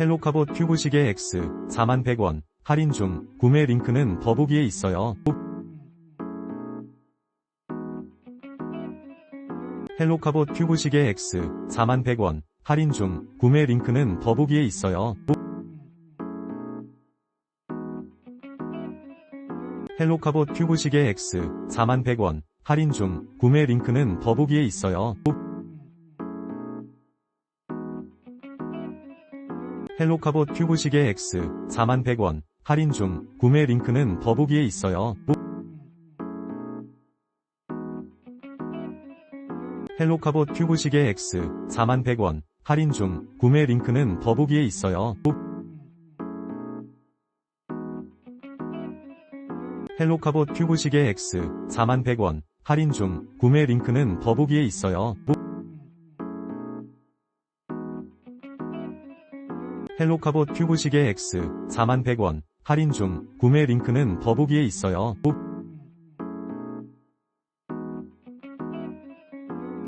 헬로카봇 큐브 시계 X 4100원 할인 중 구매 링크는 더보기에 있어요. 헬로카봇 큐브 시계 X 4100원 할인 중 구매 링크는 더보기에 있어요. 헬로카봇 큐브 시계 X 4100원 할인 중 구매 링크는 더보기에 있어요. 헬로카봇 큐브 시계 X 4100원 할인 중 구매 링크는 더보기에 있어요. 헬로카봇 큐브 시계 X 4100원 할인 중 구매 링크는 더보기에 있어요. 헬로카봇 큐브 시계 X 4100원 할인 중 구매 링크는 더보기에 있어요. 헬로카봇 큐브 시계 X 4100원 할인 중 구매 링크는 더보기에 있어요.